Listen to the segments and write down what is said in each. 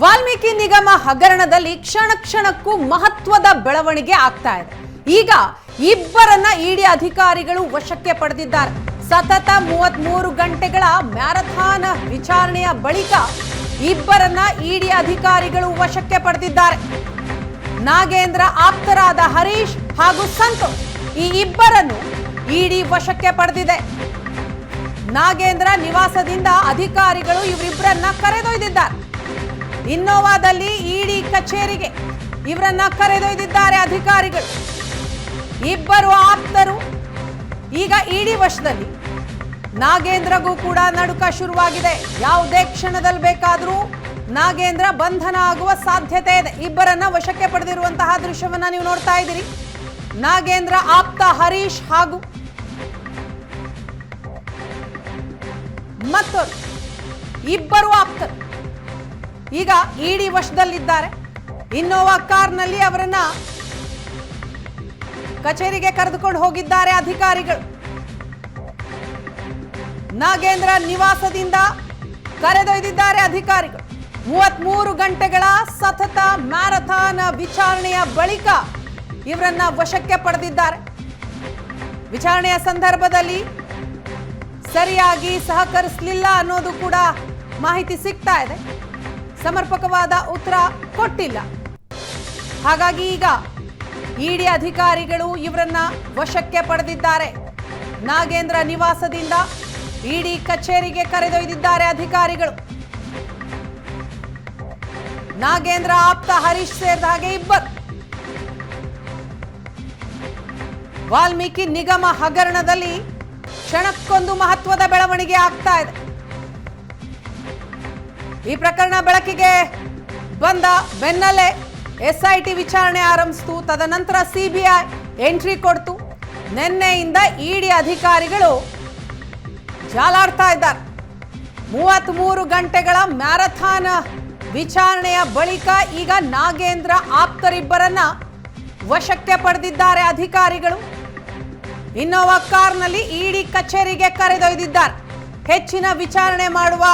ವಾಲ್ಮೀಕಿ ನಿಗಮ ಹಗರಣದಲ್ಲಿ ಕ್ಷಣ ಕ್ಷಣಕ್ಕೂ ಮಹತ್ವದ ಬೆಳವಣಿಗೆ ಆಗ್ತಾ ಇದೆ. ಈಗ ಇಬ್ಬರನ್ನ ಇಡಿ ಅಧಿಕಾರಿಗಳು ವಶಕ್ಕೆ ಪಡೆದಿದ್ದಾರೆ. ಸತತ ಮೂವತ್ಮೂರು ಗಂಟೆಗಳ ಮ್ಯಾರಥಾನ್ ವಿಚಾರಣೆಯ ಬಳಿಕ ಇಬ್ಬರನ್ನ ಇಡಿ ಅಧಿಕಾರಿಗಳು ವಶಕ್ಕೆ ಪಡೆದಿದ್ದಾರೆ. ನಾಗೇಂದ್ರ ಆಪ್ತರಾದ ಹರೀಶ್ ಹಾಗೂ ಸಂತೋಷ್ ಈ ಇಬ್ಬರನ್ನು ಇಡಿ ವಶಕ್ಕೆ ಪಡೆದಿದೆ. ನಾಗೇಂದ್ರ ನಿವಾಸದಿಂದ ಅಧಿಕಾರಿಗಳು ಇವರಿಬ್ಬರನ್ನ ಕರೆದೊಯ್ದಿದ್ದಾರೆ. ಇನ್ನೋವಾದಲ್ಲಿ ಇಡಿ ಕಚೇರಿಗೆ ಇವರನ್ನ ಕರೆದೊಯ್ದಿದ್ದಾರೆ ಅಧಿಕಾರಿಗಳು. ಇಬ್ಬರು ಆಪ್ತರು. ಈಗ ಇಡಿ ವಶದಲ್ಲಿ. ನಾಗೇಂದ್ರಗೂ ಕೂಡ ನಡುಕ ಶುರುವಾಗಿದೆ. ಯಾವುದೇ ಕ್ಷಣದಲ್ಲಿ ಬೇಕಾದರೂ ನಾಗೇಂದ್ರ ಬಂಧನ ಆಗುವ ಸಾಧ್ಯತೆ ಇದೆ. ಇಬ್ಬರನ್ನ ವಶಕ್ಕೆ ಪಡೆದಿರುವಂತಹ ದೃಶ್ಯವನ್ನ ನೀವು ನೋಡ್ತಾ ಇದ್ದೀರಿ. ನಾಗೇಂದ್ರ, ಆಪ್ತ ಹರೀಶ್ ಹಾಗೂ ಮತ್ತೊಂದು ಇಬ್ಬರು ಆಪ್ತರು. ಈಗ ಇಡಿ ವಶದಲ್ಲಿದ್ದಾರೆ. ಇನ್ನೋವಾ ಕಾರ್ನಲ್ಲಿ ಅವರನ್ನ ಕಚೇರಿಗೆ ಕರೆದುಕೊಂಡು ಹೋಗಿದ್ದಾರೆ ಅಧಿಕಾರಿಗಳು. ನಾಗೇಂದ್ರ ನಿವಾಸದಿಂದ ಕರೆದೊಯ್ದಿದ್ದಾರೆ ಅಧಿಕಾರಿಗಳು. ಮೂವತ್ಮೂರು ಗಂಟೆಗಳ ಸತತ ಮ್ಯಾರಥಾನ್ ವಿಚಾರಣೆಯ ಬಳಿಕ ಇವರನ್ನ ವಶಕ್ಕೆ ಪಡೆದಿದ್ದಾರೆ. ವಿಚಾರಣೆಯ ಸಂದರ್ಭದಲ್ಲಿ ಸರಿಯಾಗಿ ಸಹಕರಿಸಲಿಲ್ಲ ಅನ್ನೋದು ಕೂಡ ಮಾಹಿತಿ ಸಿಗ್ತಾ ಇದೆ. ಸಮರ್ಪಕವಾದ ಉತ್ತರ ಕೊಟ್ಟಿಲ್ಲ. ಹಾಗಾಗಿ ಈಗ ಇಡಿ ಅಧಿಕಾರಿಗಳು ಇವರನ್ನ ವಶಕ್ಕೆ ಪಡೆದಿದ್ದಾರೆ. ನಾಗೇಂದ್ರ ನಿವಾಸದಿಂದ ಇಡಿ ಕಚೇರಿಗೆ ಕರೆದೊಯ್ದಿದ್ದಾರೆ ಅಧಿಕಾರಿಗಳು. ನಾಗೇಂದ್ರ ಆಪ್ತ ಹರೀಶ್ ಸೇರಿದ ಹಾಗೆ ಇಬ್ಬರು. ವಾಲ್ಮೀಕಿ ನಿಗಮ ಹಗರಣದಲ್ಲಿ ಕ್ಷಣಕ್ಕೊಂದು ಮಹತ್ವದ ಬೆಳವಣಿಗೆ ಆಗ್ತಾ ಇದೆ. ಈ ಪ್ರಕರಣ ಬೆಳಕಿಗೆ ಬಂದ ಬೆನ್ನಲ್ಲೇ ಎಸ್ಐಟಿ ವಿಚಾರಣೆ ಆರಂಭಿಸಿತು. ತದನಂತರ ಸಿಬಿಐ ಎಂಟ್ರಿ ಕೊಡ್ತು. ನಿನ್ನೆಯಿಂದ ಇಡಿ ಅಧಿಕಾರಿಗಳು ಜಾಲಾಡ್ತಾ ಇದ್ದಾರೆ. ಮೂವತ್ಮೂರು ಗಂಟೆಗಳ ಮ್ಯಾರಥಾನ್ ವಿಚಾರಣೆಯ ಬಳಿಕ ಈಗ ನಾಗೇಂದ್ರ ಆಪ್ತರಿಬ್ಬರನ್ನ ವಶಕ್ಕೆ ಪಡೆದಿದ್ದಾರೆ ಅಧಿಕಾರಿಗಳು. ಇನ್ನೋವಾ ಕಾರ್ನಲ್ಲಿ ಇಡಿ ಕಚೇರಿಗೆ ಕರೆದೊಯ್ದಿದ್ದಾರೆ. ಹೆಚ್ಚಿನ ವಿಚಾರಣೆ ಮಾಡುವ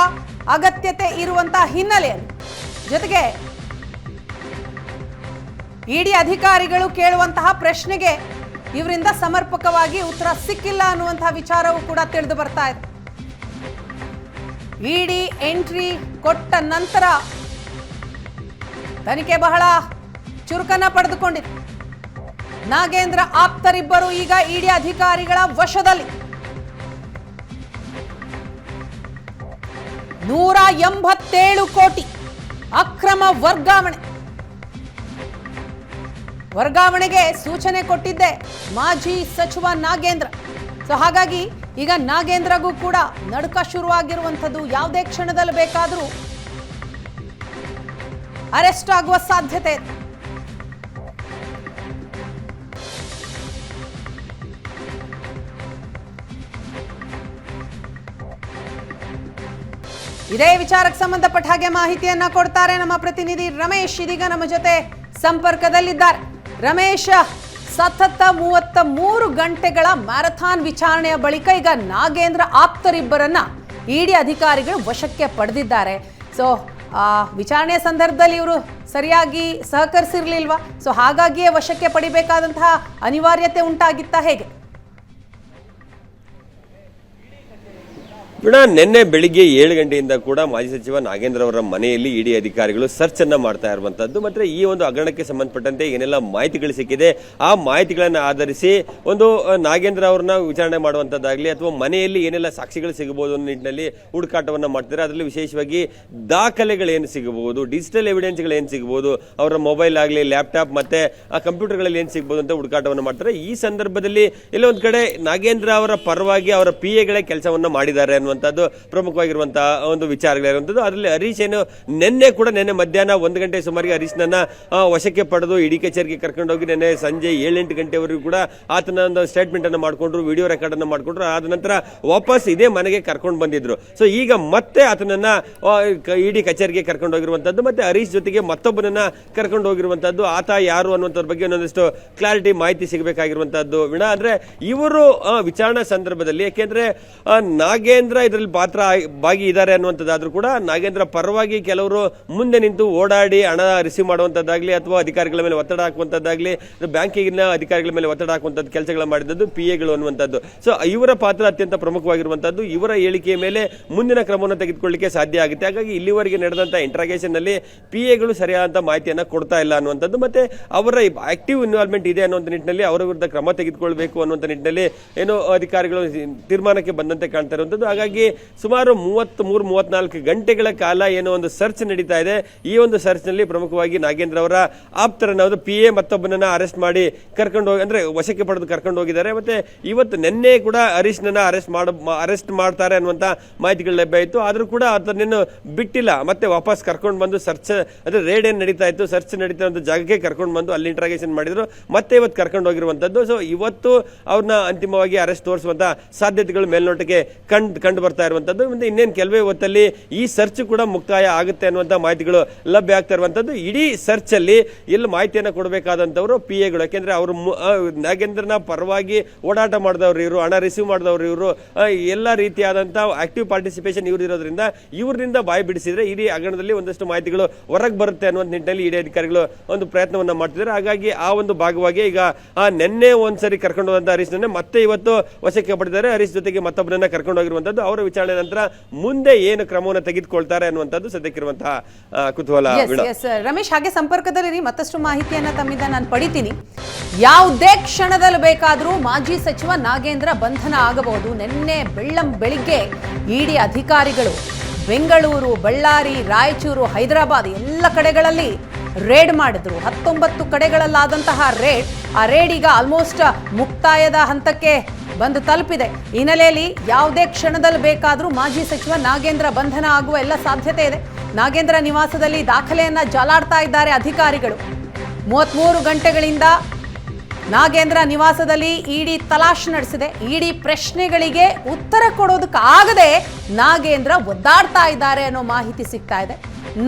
ಅಗತ್ಯತೆ ಇರುವಂತಹ ಹಿನ್ನೆಲೆಯಲ್ಲಿ. ಜೊತೆಗೆ ಇಡಿ ಅಧಿಕಾರಿಗಳು ಕೇಳುವಂತಹ ಪ್ರಶ್ನೆಗೆ ಇವರಿಂದ ಸಮರ್ಪಕವಾಗಿ ಉತ್ತರ ಸಿಕ್ಕಿಲ್ಲ ಅನ್ನುವಂತಹ ವಿಚಾರವೂ ಕೂಡ ತಿಳಿದು ಬರ್ತಾ ಇದೆ. ಇಡಿ ಎಂಟ್ರಿ ಕೊಟ್ಟ ನಂತರ ತನಿಖೆ ಬಹಳ ಚುರುಕನ್ನ ಪಡೆದುಕೊಂಡಿದೆ. ನಾಗೇಂದ್ರ ಆಪ್ತರಿಬ್ಬರು ಈಗ ಇಡಿ ಅಧಿಕಾರಿಗಳ ವಶದಲ್ಲಿ. ನೂರ ಎಂಬತ್ತೇಳು ಕೋಟಿ ಅಕ್ರಮ ವರ್ಗಾವಣೆ. ವರ್ಗಾವಣೆಗೆ ಸೂಚನೆ ಕೊಟ್ಟಿದ್ದೆ ಮಾಜಿ ಸಚಿವ ನಾಗೇಂದ್ರ. ಸೊ ಹಾಗಾಗಿ ಈಗ ನಾಗೇಂದ್ರಗೂ ಕೂಡ ನಡುಕ ಶುರುವಾಗಿರುವಂಥದ್ದು ಯಾವುದೇ ಕ್ಷಣದಲ್ಲಿ ಬೇಕಾದರೂ ಅರೆಸ್ಟ್ ಆಗುವ ಸಾಧ್ಯತೆ ಇದೆ. ಇದೇ ವಿಚಾರಕ್ಕೆ ಸಂಬಂಧಪಟ್ಟ ಹಾಗೆ ಮಾಹಿತಿಯನ್ನ ಕೊಡ್ತಾರೆ ನಮ್ಮ ಪ್ರತಿನಿಧಿ ರಮೇಶ್. ಇದೀಗ ನಮ್ಮ ಜೊತೆ ಸಂಪರ್ಕದಲ್ಲಿದ್ದಾರೆ. ರಮೇಶ್, ಸತತ ಮೂವತ್ತ ಮೂರು ಗಂಟೆಗಳ ಮ್ಯಾರಥಾನ್ ವಿಚಾರಣೆಯ ಬಳಿಕ ಈಗ ನಾಗೇಂದ್ರ ಆಪ್ತರಿಬ್ಬರನ್ನ ಇಡಿ ಅಧಿಕಾರಿಗಳು ವಶಕ್ಕೆ ಪಡೆದಿದ್ದಾರೆ. ಸೊ ವಿಚಾರಣೆಯ ಸಂದರ್ಭದಲ್ಲಿ ಇವರು ಸರಿಯಾಗಿ ಸಹಕರಿಸಿರ್ಲಿಲ್ವಾ? ಸೊ ಹಾಗಾಗಿಯೇ ವಶಕ್ಕೆ ಪಡಿಬೇಕಾದಂತಹ ಅನಿವಾರ್ಯತೆ ಉಂಟಾಗಿತ್ತಾ ಹೇಗೆ? ವೀಣಾ ನಿನ್ನೆ ಬೆಳಿಗ್ಗೆ ಏಳು ಗಂಟೆಯಿಂದ ಕೂಡ ಮಾಜಿ ಸಚಿವ ನಾಗೇಂದ್ರ ಅವರ ಮನೆಯಲ್ಲಿ ಇಡಿ ಅಧಿಕಾರಿಗಳು ಸರ್ಚ್ ಅನ್ನ ಮಾಡ್ತಾ ಇರುವಂತದ್ದು ಮತ್ತೆ ಈ ಒಂದು ಹಗರಣಕ್ಕೆ ಸಂಬಂಧಪಟ್ಟಂತೆ ಏನೆಲ್ಲ ಮಾಹಿತಿಗಳು ಸಿಕ್ಕಿದೆ, ಆ ಮಾಹಿತಿಗಳನ್ನು ಆಧರಿಸಿ ಒಂದು ನಾಗೇಂದ್ರ ಅವ್ರನ್ನ ವಿಚಾರಣೆ ಮಾಡುವಂತದ್ದಾಗ್ಲಿ ಅಥವಾ ಮನೆಯಲ್ಲಿ ಏನೆಲ್ಲ ಸಾಕ್ಷಿಗಳು ಸಿಗಬಹುದು ಅನ್ನೋ ನಿಟ್ಟಿನಲ್ಲಿ ಹುಡುಕಾಟವನ್ನು ಮಾಡ್ತಾರೆ ಅದರಲ್ಲಿ ವಿಶೇಷವಾಗಿ ದಾಖಲೆಗಳು ಏನು ಸಿಗಬಹುದು ಡಿಜಿಟಲ್ ಎವಿಡೆನ್ಸ್ಗಳು ಏನು ಸಿಗಬಹುದು, ಅವರ ಮೊಬೈಲ್ ಆಗಲಿ ಲ್ಯಾಪ್ಟಾಪ್ ಮತ್ತೆ, ಆ ಕಂಪ್ಯೂಟರ್ಗಳಲ್ಲಿ ಏನು ಸಿಗಬಹುದು ಅಂತ ಹುಡುಕಾಟವನ್ನು ಮಾಡ್ತಾರೆ. ಈ ಸಂದರ್ಭದಲ್ಲಿ ಎಲ್ಲ ಒಂದು ಕಡೆ ನಾಗೇಂದ್ರ ಅವರ ಪರವಾಗಿ ಅವರ ಪಿ ಎಗಳೇ ಕೆಲಸವನ್ನು ಮಾಡಿದ್ದಾರೆ ಅನ್ನುವಂಥದ್ದು ಪ್ರಮುಖವಾಗಿರುವಂತಹ ಒಂದು ವಿಚಾರಗಳಿರುವಂಥದ್ದು. ಅದರಲ್ಲಿ ಹರೀಶ್ ಏನು ನಿನ್ನೆ ಕೂಡ ನಿನ್ನೆ ಮಧ್ಯಾಹ್ನ ಒಂದು ಗಂಟೆ ಸುಮಾರಿಗೆ ಹರೀಶ್ನನ್ನ ವಶಕ್ಕೆ ಪಡೆದು ಇಡಿ ಕಚೇರಿಗೆ ಕರ್ಕೊಂಡೋಗಿ ನಿನ್ನೆ ಸಂಜೆ ಏಳೆಂಟು ಗಂಟೆವರೆಗೂ ಕೂಡ ಆತನ ಒಂದು ಸ್ಟೇಟ್ಮೆಂಟ್ ಅನ್ನು ಮಾಡ್ಕೊಂಡ್ರು ವಿಡಿಯೋ ರೆಕಾರ್ಡ್ ಅನ್ನು ಮಾಡ್ಕೊಂಡ್ರು. ಆದ ನಂತರ ವಾಪಸ್ ಇದೇ ಮನೆಗೆ ಕರ್ಕೊಂಡು ಬಂದಿದ್ರು. ಸೊ ಈಗ ಮತ್ತೆ ಆತನನ್ನ ಇಡಿ ಕಚೇರಿಗೆ ಕರ್ಕೊಂಡು ಹೋಗಿರುವಂಥದ್ದು ಮತ್ತೆ ಹರೀಶ್ ಜೊತೆಗೆ ಮತ್ತೊಬ್ಬನನ್ನ ಕರ್ಕೊಂಡು ಹೋಗಿರುವಂಥದ್ದು. ಆತ ಯಾರು ಅನ್ನುವಂಥದ್ರ ಬಗ್ಗೆ ಒಂದೊಂದಿಷ್ಟು ಕ್ಲಾರಿಟಿ ಮಾಹಿತಿ ಸಿಗಬೇಕಾಗಿರುವಂಥದ್ದು. ವಿಣ, ಅಂದ್ರೆ ಇವರು ವಿಚಾರಣಾ ಸಂದರ್ಭದಲ್ಲಿ, ಯಾಕೆಂದ್ರೆ ನಾಗೇಂದ್ರ ನಾಗೇಂದ್ರ ಇದರಲ್ಲಿ ಪಾತ್ರ ಭಾಗಿ ಇದ್ದಾರೆ ಅನ್ನುವಂಥದ್ದಾದ್ರೂ ಕೂಡ ನಾಗೇಂದ್ರ ಪರವಾಗಿ ಕೆಲವರು ಮುಂದೆ ನಿಂತು ಓಡಾಡಿ ಹಣ ರಿಸೀವ್ ಮಾಡುವಂಥದ್ದಾಗಲಿ ಅಥವಾ ಅಧಿಕಾರಿಗಳ ಮೇಲೆ ಒತ್ತಡ ಹಾಕುವಂಥದ್ದಾಗಲಿ ಬ್ಯಾಂಕಿನ ಅಧಿಕಾರಿಗಳ ಮೇಲೆ ಒತ್ತಡ ಹಾಕುವಂಥದ್ದು, ಕೆಲಸಗಳ ಮಾಡಿದ್ದು ಪಿ ಎಗಳು ಅನ್ನುವಂಥದ್ದು. ಸೊ ಇವರ ಪಾತ್ರ ಅತ್ಯಂತ ಪ್ರಮುಖವಾಗಿರುವಂಥದ್ದು. ಇವರ ಹೇಳಿಕೆಯ ಮೇಲೆ ಮುಂದಿನ ಕ್ರಮವನ್ನು ತೆಗೆದುಕೊಳ್ಳಿಕ್ಕೆ ಸಾಧ್ಯ ಆಗುತ್ತೆ. ಹಾಗಾಗಿ ಇಲ್ಲಿವರೆಗೆ ನಡೆದಂಥ ಇಂಟ್ರಾಗೇಷನ್ನಲ್ಲಿ ಪಿ ಎಗಳು ಸರಿಯಾದಂಥ ಮಾಹಿತಿಯನ್ನು ಕೊಡ್ತಾ ಇಲ್ಲ ಅನ್ನುವಂಥದ್ದು. ಮತ್ತೆ ಅವರ ಆಕ್ಟಿವ್ ಇನ್ವಾಲ್ವ್ಮೆಂಟ್ ಇದೆ ಅನ್ನುವಂಥ ನಿಟ್ಟಿನಲ್ಲಿ ಅವರ ವಿರುದ್ಧ ಕ್ರಮ ತೆಗೆದುಕೊಳ್ಬೇಕು ಅನ್ನುವಂಥ ನಿಟ್ಟಿನಲ್ಲಿ ಏನು ಅಧಿಕಾರಿಗಳು ತೀರ್ಮಾನಕ್ಕೆ ಬಂದಂತೆ ಕಾಣ್ತಾ ಇರುವಂಥದ್ದು. ಹಾಗಾಗಿ ಸುಮಾರು ಮೂವತ್ತ್ ಮೂರು ಮೂವತ್ನಾಲ್ಕು ಗಂಟೆಗಳ ಕಾಲ ಏನೋ ಒಂದು ಸರ್ಚ್ ನಡೀತಾ ಇದೆ. ಈ ಒಂದು ಸರ್ಚ್ನಲ್ಲಿ ಪ್ರಮುಖವಾಗಿ ನಾಗೇಂದ್ರ ಅವರ ಆಪ್ತರನ್ನ ಪಿ ಎ ಮತ್ತೊಬ್ಬನನ್ನ ಅರೆಸ್ಟ್ ಮಾಡಿ ಕರ್ಕೊಂಡು ಹೋಗಿ ಅಂದ್ರೆ ವಶಕ್ಕೆ ಪಡೆದು ಕರ್ಕೊಂಡು ಹೋಗಿದ್ದಾರೆ. ಮತ್ತೆ ಇವತ್ತು ನಿನ್ನೆ ಕೂಡ ಹರೀಶ್ನನ್ನ ಅರೆಸ್ಟ್ ಮಾಡ ಅರೆಸ್ಟ್ ಮಾಡ್ತಾರೆ ಅನ್ನುವಂತ ಮಾಹಿತಿಗಳು ಲಭ್ಯ ಇತ್ತು. ಆದರೂ ಕೂಡ ಅದನ್ನೇನು ಬಿಟ್ಟಿಲ್ಲ. ಮತ್ತೆ ವಾಪಸ್ ಕರ್ಕೊಂಡು ಬಂದು ಸರ್ಚ್ ಅಂದ್ರೆ ರೇಡ್ ಏನ್ ನಡೀತಾ ಇತ್ತು? ಸರ್ಚ್ ನಡೀತಾ ಇರೋ ಜಾಗಕ್ಕೆ ಕರ್ಕೊಂಡು ಬಂದು ಅಲ್ಲಿ ಇಂಟ್ರಾಗೇಷನ್ ಮಾಡಿದ್ರು. ಮತ್ತೆ ಇವತ್ತು ಕರ್ಕೊಂಡು ಹೋಗಿರುವಂತದ್ದು. ಸೊ ಇವತ್ತು ಅವ್ರನ್ನ ಅಂತಿಮವಾಗಿ ಅರೆಸ್ಟ್ ತೋರಿಸುವಂತ ಸಾಧ್ಯತೆಗಳು ಮೇಲ್ನೋಟಕ್ಕೆ ಕಂಡು ಕಂಡು ಬರ್ತಾ ಇರುವಂಥದ್ದು ಮುಂದೆ ಇನ್ನೇನು ಕೆಲವೇ ಹೊತ್ತಲ್ಲಿ ಈ ಸರ್ಚ್ ಕೂಡ ಮುಕ್ತಾಯ ಆಗುತ್ತೆ ಅನ್ನುವಂಥ ಮಾಹಿತಿಗಳು ಲಭ್ಯ ಆಗ್ತಾ ಇರುವಂಥದ್ದು ಇಡೀ ಸರ್ಚಲ್ಲಿ ಎಲ್ಲಿ ಮಾಹಿತಿಯನ್ನು ಕೊಡಬೇಕಾದಂತವರು ಪಿ ಎಗಳು ಯಾಕೆಂದರೆ ಅವರು ನಾಗೇಂದ್ರನ ಪರವಾಗಿ ಓಡಾಟ ಮಾಡಿದವರು ಇವರು, ಹಣ ರಿಸೀವ್ ಮಾಡಿದವರು ಇವರು ಎಲ್ಲ ರೀತಿಯಾದಂಥ ಆಕ್ಟಿವ್ ಪಾರ್ಟಿಸಿಪೇಷನ್ ಇವ್ರು ಇರೋದ್ರಿಂದ ಇವರಿಂದ ಬಾಯಿ ಬಿಡಿಸಿದರೆ ಇಡೀ ಹಗರಣದಲ್ಲಿ ಒಂದಷ್ಟು ಮಾಹಿತಿಗಳು ಹೊರಗೆ ಬರುತ್ತೆ ಅನ್ನುವಂಥ ನಿಟ್ಟಿನಲ್ಲಿ ಇಡೀ ಅಧಿಕಾರಿಗಳು ಒಂದು ಪ್ರಯತ್ನವನ್ನು ಮಾಡ್ತಿದ್ದಾರೆ. ಹಾಗಾಗಿ ಆ ಒಂದು ಭಾಗವಾಗಿ ಈಗ, ಆ, ನೆನ್ನೆ ಒಂದ್ಸರಿ ಕರ್ಕೊಂಡು ಹೋದಂಥ ಹರೀಶ್ನನ್ನೇ ಮತ್ತೆ ಇವತ್ತು ವಶಕ್ಕೆ ಪಡೆದಿದ್ದಾರೆ. ಹರೀಶ್ ಜೊತೆಗೆ ಮತ್ತೊಬ್ಬರನ್ನ ಕರ್ಕೊಂಡು ಹೋಗಿರುವಂತದ್ದು. ಅವರ ವಿಚಾರಣೆ ನಂತರ ಮುಂದೆ ಏನು ಕ್ರಮವನ್ನು ತೆಗೆದುಕೊಳ್ತಾರೆ ಅನ್ನುವಂಥದ್ದು ಸದ್ಯಕ್ಕಿರುವಂತಹ ಕುತೂಹಲ ರಮೇಶ್ ಹಾಗೆ ಸಂಪರ್ಕದಲ್ಲಿ ಮತ್ತಷ್ಟು ಮಾಹಿತಿಯನ್ನ ತಮ್ಮಿಂದ ನಾನು ಪಡಿತೀನಿ. ಯಾವುದೇ ಕ್ಷಣದಲ್ಲಿ ಬೇಕಾದರೂ ಮಾಜಿ ಸಚಿವ ನಾಗೇಂದ್ರ ಬಂಧನ ಆಗಬಹುದು. ನಿನ್ನೆ ಬೆಳ್ಳಂ ಬೆಳಿಗ್ಗೆ ಇಡಿ ಅಧಿಕಾರಿಗಳು ಬೆಂಗಳೂರು ಬಳ್ಳಾರಿ ರಾಯಚೂರು ಹೈದರಾಬಾದ್ ಎಲ್ಲ ಕಡೆಗಳಲ್ಲಿ ರೇಡ್ ಮಾಡಿದ್ರು. ಹತ್ತೊಂಬತ್ತು ಕಡೆಗಳಲ್ಲಾದಂತಹ ರೇಡ್ ಆ ರೇಡ್ ಈಗ ಆಲ್ಮೋಸ್ಟ್ ಮುಕ್ತಾಯದ ಹಂತಕ್ಕೆ ಬಂದು ತಲುಪಿದೆ. ಹಿನ್ನೆಲೆಯಲ್ಲಿ ಯಾವುದೇ ಕ್ಷಣದಲ್ಲಿ ಬೇಕಾದರೂ ಮಾಜಿ ಸಚಿವ ನಾಗೇಂದ್ರ ಬಂಧನ ಆಗುವ ಎಲ್ಲ ಸಾಧ್ಯತೆ ಇದೆ. ನಾಗೇಂದ್ರ ನಿವಾಸದಲ್ಲಿ ದಾಖಲೆಯನ್ನ ಜಾಲಾಡ್ತಾ ಇದ್ದಾರೆ ಅಧಿಕಾರಿಗಳು. ಮೂವತ್ಮೂರು ಗಂಟೆಗಳಿಂದ ನಾಗೇಂದ್ರ ನಿವಾಸದಲ್ಲಿ ಇಡಿ ತಲಾಶ್ ನಡೆಸಿದೆ. ಇಡಿ ಪ್ರಶ್ನೆಗಳಿಗೆ ಉತ್ತರ ಕೊಡೋದಕ್ಕಾಗದೆ ನಾಗೇಂದ್ರ ಒದ್ದಾಡ್ತಾ ಇದ್ದಾರೆ ಅನ್ನೋ ಮಾಹಿತಿ ಸಿಗ್ತಾ ಇದೆ.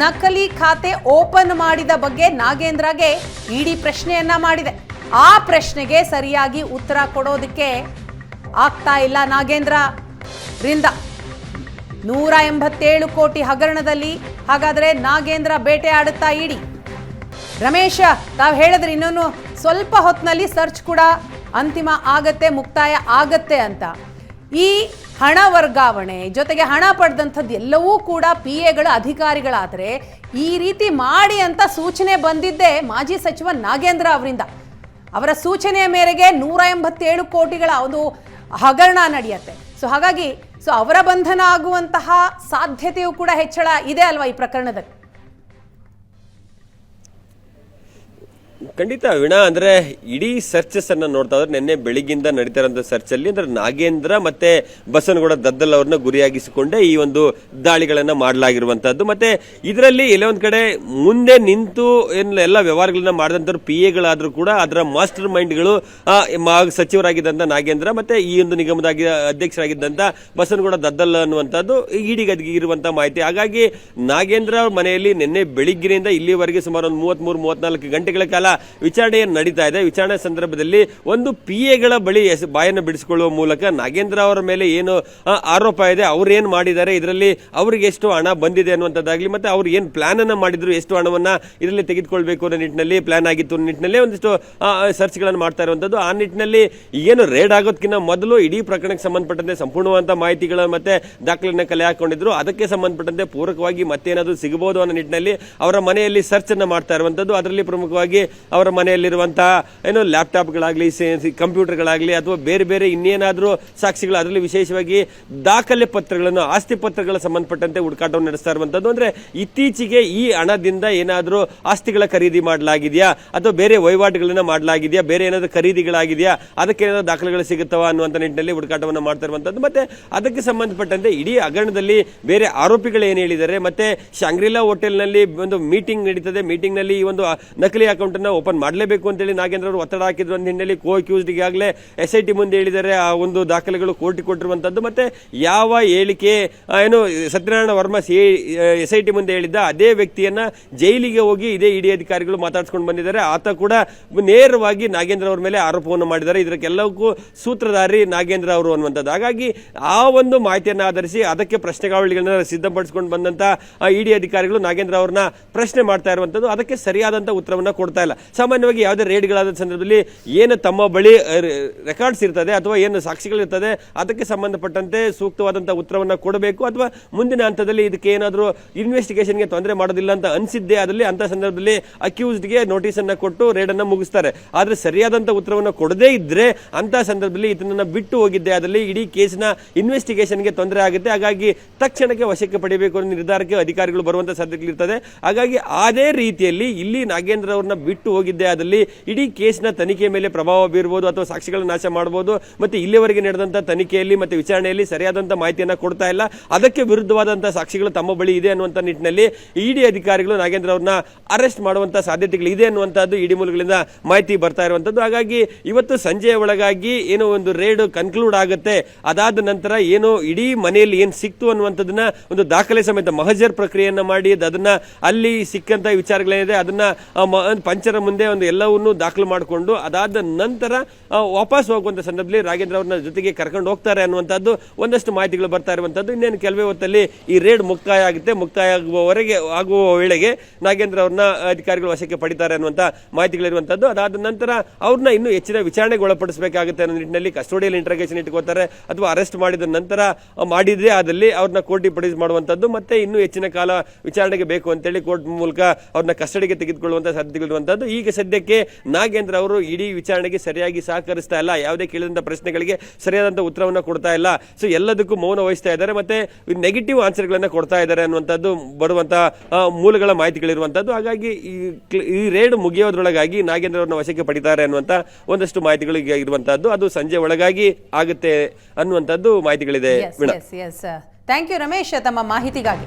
ನಕಲಿ ಖಾತೆ ಓಪನ್ ಮಾಡಿದ ಬಗ್ಗೆ ನಾಗೇಂದ್ರಗೆ ಇಡಿ ಪ್ರಶ್ನೆಯನ್ನ ಮಾಡಿದೆ. ಆ ಪ್ರಶ್ನೆಗೆ ಸರಿಯಾಗಿ ಉತ್ತರ ಕೊಡೋದಕ್ಕೆ ಆಗ್ತಾ ಇಲ್ಲ ನಾಗೇಂದ್ರ. ರಿಂದ ನೂರ ಎಂಬತ್ತೇಳು ಕೋಟಿ ಹಗರಣದಲ್ಲಿ ಹಾಗಾದ್ರೆ ನಾಗೇಂದ್ರ ಬೇಟೆ ಆಡುತ್ತಾ ಇಡಿ. ರಮೇಶ, ತಾವು ಹೇಳಿದ್ರೆ ಇನ್ನೊಂದು ಸ್ವಲ್ಪ ಹೊತ್ತಿನಲ್ಲಿ ಸರ್ಚ್ ಕೂಡ ಅಂತಿಮ ಆಗತ್ತೆ, ಮುಕ್ತಾಯ ಆಗತ್ತೆ ಅಂತ. ಈ ಹಣ ವರ್ಗಾವಣೆ ಜೊತೆಗೆ ಹಣ ಪಡೆದಂಥದ್ದು ಎಲ್ಲವೂ ಕೂಡ ಪಿ ಎಗಳು ಅಧಿಕಾರಿಗಳಾದರೆ ಈ ರೀತಿ ಮಾಡಿ ಅಂತ ಸೂಚನೆ ಬಂದಿದ್ದೇ ಮಾಜಿ ಸಚಿವ ನಾಗೇಂದ್ರ ಅವರಿಂದ. ಅವರ ಸೂಚನೆಯ ಮೇರೆಗೆ ನೂರ ಎಂಬತ್ತೇಳು ಕೋಟಿಗಳ ಒಂದು ಹಗರಣ ನಡೆಯುತ್ತೆ. ಸೊ ಹಾಗಾಗಿ ಸೊ ಅವರ ಬಂಧನ ಆಗುವಂತಹ ಸಾಧ್ಯತೆಯೂ ಕೂಡ ಹೆಚ್ಚಳ ಇದೆ ಅಲ್ವಾ ಈ ಪ್ರಕರಣದಲ್ಲಿ? ಖಂಡಿತ ವೀಣಾ, ಅಂದ್ರೆ ಇಡೀ ಸರ್ಚಸ್ ಅನ್ನ ನೋಡ್ತಾ ಇದ್ರೆ ನಿನ್ನೆ ಬೆಳಿಗ್ಗಿಂದ ನಡೀತಾ ಇರೋ ಸರ್ಚ್ ಅಲ್ಲಿ, ಅಂದ್ರೆ ನಾಗೇಂದ್ರ ಮತ್ತೆ ಬಸವನಗೌಡ ದದ್ದಲ್ ಅವ್ರನ್ನ ಗುರಿಯಾಗಿಸಿಕೊಂಡೇ ಈ ಒಂದು ದಾಳಿಗಳನ್ನ ಮಾಡಲಾಗಿರುವಂತಹದ್ದು ಮತ್ತೆ ಇದರಲ್ಲಿ ಎಲ್ಲೊಂದ್ ಕಡೆ ಮುಂದೆ ನಿಂತು ಏನ್ ಎಲ್ಲ ವ್ಯವಹಾರಗಳನ್ನ ಮಾಡಿದಂತವ್ರು ಪಿ ಎಗಳಾದ್ರೂ ಕೂಡ ಅದರ ಮಾಸ್ಟರ್ ಮೈಂಡ್ಗಳು ಸಚಿವರಾಗಿದ್ದಂತ ನಾಗೇಂದ್ರ ಮತ್ತೆ ಈ ಒಂದು ನಿಗಮದ ಅಧ್ಯಕ್ಷರಾಗಿದ್ದಂತ ಬಸವನಗೌಡ ದದ್ದಲ್ ಅನ್ನುವಂಥದ್ದು ಈಡಿಗದಿಗೆ ಇರುವಂತಹ ಮಾಹಿತಿ. ಹಾಗಾಗಿ ನಾಗೇಂದ್ರ ಮನೆಯಲ್ಲಿ ನಿನ್ನೆ ಬೆಳಿಗ್ಗಿನಿಂದ ಇಲ್ಲಿವರೆಗೆ ಸುಮಾರು ಒಂದು ಮೂವತ್ಮೂರು ಮೂವತ್ನಾಲ್ಕು ಗಂಟೆಗಳ ಕಾಲ ವಿಚಾರಣೆ ನಡೀತಾ ಇದೆ. ವಿಚಾರಣೆ ಸಂದರ್ಭದಲ್ಲಿ ಒಂದು ಪಿ ಎಗಳ ಬಳಿ ಬಾಯನ್ನು ಬಿಡಿಸಿಕೊಳ್ಳುವ ಮೂಲಕ ನಾಗೇಂದ್ರ ಅವರ ಮೇಲೆ ಏನು ಆರೋಪ ಇದೆ, ಅವ್ರು ಏನು ಮಾಡಿದ್ದಾರೆ, ಇದರಲ್ಲಿ ಅವ್ರಿಗೆ ಎಷ್ಟು ಹಣ ಬಂದಿದೆ ಅನ್ನುವಂಥದ್ದಾಗಲಿ, ಮತ್ತು ಅವ್ರು ಏನು ಪ್ಲಾನ್ ಮಾಡಿದರು ಮಾಡಿದ್ರು ಎಷ್ಟು ಹಣವನ್ನು ಇದರಲ್ಲಿ ತೆಗೆದುಕೊಳ್ಬೇಕು ಅನ್ನೋ ನಿಟ್ಟಿನಲ್ಲಿ ಪ್ಲಾನ್ ಆಗಿತ್ತು ಅನ್ನೋ ನಿಟ್ಟಿನಲ್ಲಿ ಒಂದಿಷ್ಟು ಸರ್ಚ್ಗಳನ್ನು ಮಾಡ್ತಾ ಇರುವಂಥದ್ದು. ಆ ನಿಟ್ಟಿನಲ್ಲಿ ಏನು ರೇಡ್ ಆಗೋದಕ್ಕಿಂತ ಮೊದಲು ಇಡೀ ಪ್ರಕರಣಕ್ಕೆ ಸಂಬಂಧಪಟ್ಟಂತೆ ಸಂಪೂರ್ಣವಾದ ಮಾಹಿತಿಗಳ ಮತ್ತೆ ದಾಖಲೆಯನ್ನು ಕಲೆ ಹಾಕೊಂಡಿದ್ರು. ಅದಕ್ಕೆ ಸಂಬಂಧಪಟ್ಟಂತೆ ಪೂರಕವಾಗಿ ಮತ್ತೇನಾದರೂ ಸಿಗಬಹುದು ಅನ್ನೋ ನಿಟ್ಟಿನಲ್ಲಿ ಅವರ ಮನೆಯಲ್ಲಿ ಸರ್ಚ್ ಅನ್ನ ಮಾಡ್ತಾ ಇರುವಂಥದ್ದು. ಅದರಲ್ಲಿ ಪ್ರಮುಖವಾಗಿ ಅವರ ಮನೆಯಲ್ಲಿರುವಂತಹ, ಏನು ಲ್ಯಾಪ್ಟಾಪ್ಗಳಾಗಲಿ ಕಂಪ್ಯೂಟರ್ಗಳಾಗಲಿ, ಅಥವಾ ಬೇರೆ ಬೇರೆ ಇನ್ನೇನಾದರೂ ಸಾಕ್ಷಿಗಳು, ಅದರಲ್ಲಿ ವಿಶೇಷವಾಗಿ ದಾಖಲೆ ಪತ್ರಗಳನ್ನು, ಆಸ್ತಿ ಪತ್ರಗಳ ಸಂಬಂಧಪಟ್ಟಂತೆ ಹುಡುಕಾಟವನ್ನು ನಡೆಸ್ತಾ ಇರುವಂಥದ್ದು. ಅಂದರೆ ಇತ್ತೀಚೆಗೆ ಈ ಹಣದಿಂದ ಏನಾದರೂ ಆಸ್ತಿಗಳ ಖರೀದಿ ಮಾಡಲಾಗಿದೆಯಾ? ಅಥವಾ ಬೇರೆ ವಹಿವಾಟುಗಳನ್ನು ಮಾಡಲಾಗಿದೆಯಾ? ಬೇರೆ ಏನಾದರೂ ಖರೀದಿಗಳಾಗಿದೆಯಾ? ಅದಕ್ಕೆ ಏನಾದರೂ ದಾಖಲೆಗಳು ಸಿಗುತ್ತವಾ ಅನ್ನುವಂಥ ನಿಟ್ಟಿನಲ್ಲಿ ಹುಡುಕಾಟವನ್ನು ಮಾಡ್ತಾ ಇರುವಂಥದ್ದು. ಮತ್ತು ಅದಕ್ಕೆ ಸಂಬಂಧಪಟ್ಟಂತೆ ಇಡೀ ಹಗರಣದಲ್ಲಿ ಬೇರೆ ಆರೋಪಿಗಳು ಏನು ಹೇಳಿದ್ದಾರೆ? ಮತ್ತು ಶಾಂಗ್ರಿಲಾ ಹೋಟೆಲ್ನಲ್ಲಿ ಒಂದು ಮೀಟಿಂಗ್ ನಡೀತದೆ. ಮೀಟಿಂಗ್ನಲ್ಲಿ ಈ ಒಂದು ನಕಲಿ ಅಕೌಂಟನ್ನು ಓಪನ್ ಮಾಡಲೇಬೇಕು ಅಂತೇಳಿ ನಾಗೇಂದ್ರ ಅವರು ಒತ್ತಡ ಹಾಕಿದ್ರು ಅಂತ ಹಿನ್ನೆಲೆ ಕೋ ಅಕ್ಯೂಸ್ಡ್ ಈಗಾಗಲೇ ಎಸ್ ಐ ಟಿ ಮುಂದೆ ಹೇಳಿದ್ದಾರೆ, ಆ ಒಂದು ದಾಖಲೆಗಳು ಕೋರ್ಟಿಗೆ ಕೊಟ್ಟಿರುವಂಥದ್ದು ಮತ್ತೆ ಯಾವ ಹೇಳಿಕೆ ಏನು Satyanarayana Varma C S I T ಮುಂದೆ ಹೇಳಿದ್ದ ಅದೇ ವ್ಯಕ್ತಿಯನ್ನ ಜೈಲಿಗೆ ಹೋಗಿ ಇದೇ ಇಡಿ ಅಧಿಕಾರಿಗಳು ಮಾತಾಡ್ಸ್ಕೊಂಡು ಬಂದಿದ್ದಾರೆ. ಆತ ಕೂಡ ನೇರವಾಗಿ ನಾಗೇಂದ್ರ ಅವರ ಮೇಲೆ ಆರೋಪವನ್ನು ಮಾಡಿದ್ದಾರೆ. ಇದಕ್ಕೆಲ್ಲವಕ್ಕೂ ಸೂತ್ರಧಾರಿ ನಾಗೇಂದ್ರ ಅವರು ಅನ್ನುವಂಥದ್ದು. ಹಾಗಾಗಿ ಆ ಒಂದು ಮಾಹಿತಿಯನ್ನು ಆಧರಿಸಿ ಅದಕ್ಕೆ ಪ್ರಶ್ನೆಗಾವಳಿಗಳನ್ನ ಸಿದ್ಧಪಡಿಸಿಕೊಂಡು ಬಂದಂತಹ ಇಡಿ ಅಧಿಕಾರಿಗಳು ನಾಗೇಂದ್ರ ಅವ್ರನ್ನ ಪ್ರಶ್ನೆ ಮಾಡ್ತಾ ಇರುವಂಥದ್ದು ಅದಕ್ಕೆ ಸರಿಯಾದಂಥ ಉತ್ತರವನ್ನು ಕೊಡ್ತಾ ಇಲ್ಲ. ಸಾಮಾನ್ಯವಾಗಿ ಯಾವುದೇ ರೇಡ್ಗಳಾದ ಸಂದರ್ಭದಲ್ಲಿ ಏನು ತಮ್ಮ ಬಳಿ ರೆಕಾರ್ಡ್ಸ್ ಇರ್ತದೆ ಅಥವಾ ಏನು ಸಾಕ್ಷಿಗಳಿರ್ತದೆ, ಅದಕ್ಕೆ ಸಂಬಂಧಪಟ್ಟಂತೆ ಸೂಕ್ತವಾದಂಥ ಉತ್ತರವನ್ನು ಕೊಡಬೇಕು ಅಥವಾ ಮುಂದಿನ ಹಂತದಲ್ಲಿ ಇದಕ್ಕೆ ಏನಾದರೂ ಇನ್ವೆಸ್ಟಿಗೇಷನ್ಗೆ ತೊಂದರೆ ಮಾಡೋದಿಲ್ಲ ಅಂತ ಅನಿಸಿದ್ದೆ ಅದರಲ್ಲಿ ಅಂತ ಸಂದರ್ಭದಲ್ಲಿ ಅಕ್ಯೂಸ್ಡ್ಗೆ ನೋಟಿಸನ್ನು ಕೊಟ್ಟು ರೇಡ್ ಅನ್ನ ಮುಗಿಸ್ತಾರೆ. ಆದರೆ ಸರಿಯಾದಂಥ ಉತ್ತರವನ್ನು ಕೊಡದೇ ಇದ್ದರೆ ಅಂತ ಸಂದರ್ಭದಲ್ಲಿ ಇದನ್ನು ಬಿಟ್ಟು ಹೋಗಿದ್ದೆ ಅದರಲ್ಲಿ ಇಡೀ ಕೇಸ್ನ ಇನ್ವೆಸ್ಟಿಗೇಷನ್ಗೆ ತೊಂದರೆ ಆಗುತ್ತೆ. ಹಾಗಾಗಿ ತಕ್ಷಣಕ್ಕೆ ವಶಕ್ಕೆ ಪಡಿಬೇಕು ಅನ್ನೋ ನಿರ್ಧಾರಕ್ಕೆ ಅಧಿಕಾರಿಗಳು ಬರುವಂತ ಸಾಧ್ಯತೆಗಳಿರ್ತದೆ. ಹಾಗಾಗಿ ಅದೇ ರೀತಿಯಲ್ಲಿ ಇಲ್ಲಿ ನಾಗೇಂದ್ರ ಅವ್ರನ್ನ ಬಿಟ್ಟು ಹೋಗಿದ್ದೆ ಅದರಲ್ಲಿ ಇಡೀ ಕೇಸ್ನ ತನಿಖೆ ಮೇಲೆ ಪ್ರಭಾವ ಬೀರ್ಬೋದು ಅಥವಾ ಸಾಕ್ಷಿಗಳ ನಾಶ ಮಾಡಬಹುದು ಮತ್ತೆ ಇಲ್ಲಿವರೆಗೆ ನಡೆದಂತ ತನಿಖೆಯಲ್ಲಿ ಮತ್ತೆ ವಿಚಾರಣೆಯಲ್ಲಿ ಸರಿಯಾದಂತ ಮಾಹಿತಿಯನ್ನ ಕೊಡ್ತಾ ಇಲ್ಲ. ಅದಕ್ಕೆ ವಿರುದ್ಧವಾದಂತಹ ಸಾಕ್ಷಿಗಳು ತಮ್ಮ ಬಳಿ ಇದೆ ಅನ್ನುವಂಥ ನಿಟ್ಟಿನಲ್ಲಿ ಇಡಿ ಅಧಿಕಾರಿಗಳು ನಾಗೇಂದ್ರ ಅವ್ರನ್ನ ಅರೆಸ್ಟ್ ಮಾಡುವಂತ ಸಾಧ್ಯತೆಗಳು ಇದೆ ಅನ್ನುವಂಥದ್ದು ಇಡಿ ಮೂಲಗಳಿಂದ ಮಾಹಿತಿ ಬರ್ತಾ ಇರುವಂಥದ್ದು ಹಾಗಾಗಿ ಇವತ್ತು ಸಂಜೆಯ ಒಳಗಾಗಿ ಏನೋ ಒಂದು ರೇಡ್ ಕನ್ಕ್ಲೂಡ್ ಆಗುತ್ತೆ. ಅದಾದ ನಂತರ ಏನು ಇಡೀ ಮನೆಯಲ್ಲಿ ಏನು ಸಿಕ್ತು ಅನ್ನುವಂಥದ್ದನ್ನ ಒಂದು ದಾಖಲೆ ಸಮೇತ ಮಹಜರ್ ಪ್ರಕ್ರಿಯೆಯನ್ನು ಮಾಡಿ, ಅದನ್ನ ಅಲ್ಲಿ ಸಿಕ್ಕಂತ ವಿಚಾರಗಳೇನಿದೆ, ಅದನ್ನ ಪಂಚರ ಮುಂದೆ ಒಂದು ಎಲ್ಲವನ್ನೂ ದಾಖಲು ಮಾಡಿಕೊಂಡು ಅದಾದ ನಂತರ ವಾಪಸ್ ಹೋಗುವಂತ ಸಂದರ್ಭದಲ್ಲಿ ರಾಗೇಂದ್ರ ಅವ್ರನ್ನ ಜೊತೆಗೆ ಕರ್ಕೊಂಡು ಹೋಗ್ತಾರೆ ಅನ್ನುವಂಥದ್ದು ಒಂದಷ್ಟು ಮಾಹಿತಿಗಳು ಬರ್ತಾ ಇರುವಂಥದ್ದು. ಇನ್ನೇನು ಕೆಲವೇ ಹೊತ್ತಲ್ಲಿ ಈ ರೇಡ್ ಮುಕ್ತಾಯ ಆಗುತ್ತೆ. ಮುಕ್ತಾಯ ಆಗುವವರೆಗೆ, ಆಗುವ ವೇಳೆಗೆ ನಾಗೇಂದ್ರ ಅವ್ರನ್ನ ಅಧಿಕಾರಿಗಳು ವಶಕ್ಕೆ ಪಡಿತಾರೆ ಅನ್ನುವಂಥ ಮಾಹಿತಿಗಳಿರುವಂಥದ್ದು. ಅದಾದ ನಂತರ ಅವ್ರನ್ನ ಇನ್ನೂ ಹೆಚ್ಚಿನ ವಿಚಾರಣೆಗೆ ಒಳಪಡಿಸಬೇಕಾಗುತ್ತೆ ಅನ್ನೋ ನಿಟ್ಟಿನಲ್ಲಿ ಕಸ್ಟೋಡಿಯಲ್ ಇಂಟ್ರಗೇಷನ್ ಇಟ್ಕೋತಾರೆ ಅಥವಾ ಅರೆಸ್ಟ್ ಮಾಡಿದ ನಂತರ ಮಾಡಿದ್ರೆ ಅದಲ್ಲಿ ಅವ್ರನ್ನ ಕೋರ್ಟಿಗೆ ಪ್ರೊಡ್ಯೂಸ್ ಮಾಡುವಂಥದ್ದು. ಮತ್ತೆ ಇನ್ನೂ ಹೆಚ್ಚಿನ ಕಾಲ ವಿಚಾರಣೆಗೆ ಬೇಕು ಅಂತೇಳಿ ಕೋರ್ಟ್ ಮೂಲಕ ಅವ್ರನ್ನ ಕಸ್ಟಡಿಗೆ ತೆಗೆದುಕೊಳ್ಳುವಂತ ಸಾಧ್ಯತೆಗಳಿರುವಂತದ್ದು ಈಗ ಸದ್ಯಕ್ಕೆ ನಾಗೇಂದ್ರ ಅವರು ಇಡೀ ವಿಚಾರಣೆಗೆ ಸರಿಯಾಗಿ ಸಹಕರಿಸ್ತಾ ಇಲ್ಲ. ಯಾವುದೇ ಕೇಳಿದಂಥ ಪ್ರಶ್ನೆಗಳಿಗೆ ಸರಿಯಾದಂಥ ಉತ್ತರವನ್ನು ಕೊಡ್ತಾ ಇಲ್ಲ. ಸೊ ಎಲ್ಲದಕ್ಕೂ ಮೌನ ವಹಿಸ್ತಾ ಇದ್ದಾರೆ ಮತ್ತೆ ನೆಗೆಟಿವ್ ಆನ್ಸರ್ಗಳನ್ನು ಕೊಡ್ತಾ ಇದ್ದಾರೆ ಅನ್ನುವಂಥದ್ದು ಬರುವಂತಹ ಮೂಲಗಳ ಮಾಹಿತಿಗಳಿರುವಂಥದ್ದು. ಹಾಗಾಗಿ ಈ ರೇಡ್ ಮುಗಿಯೋದ್ರೊಳಗಾಗಿ ನಾಗೇಂದ್ರ ಅವ್ರನ್ನ ವಶಕ್ಕೆ ಪಡಿತಾರೆ ಅನ್ನುವಂಥ ಒಂದಷ್ಟು ಮಾಹಿತಿಗಳು ಈಗ ಇರುವಂತದ್ದು ಅದು ಸಂಜೆ ಒಳಗಾಗಿ ಆಗುತ್ತೆ ಅನ್ನುವಂಥದ್ದು ಮಾಹಿತಿಗಳಿದೆ ಥ್ಯಾಂಕ್ ಯು ರಮೇಶ್ ತಮ್ಮ ಮಾಹಿತಿಗಾಗಿ.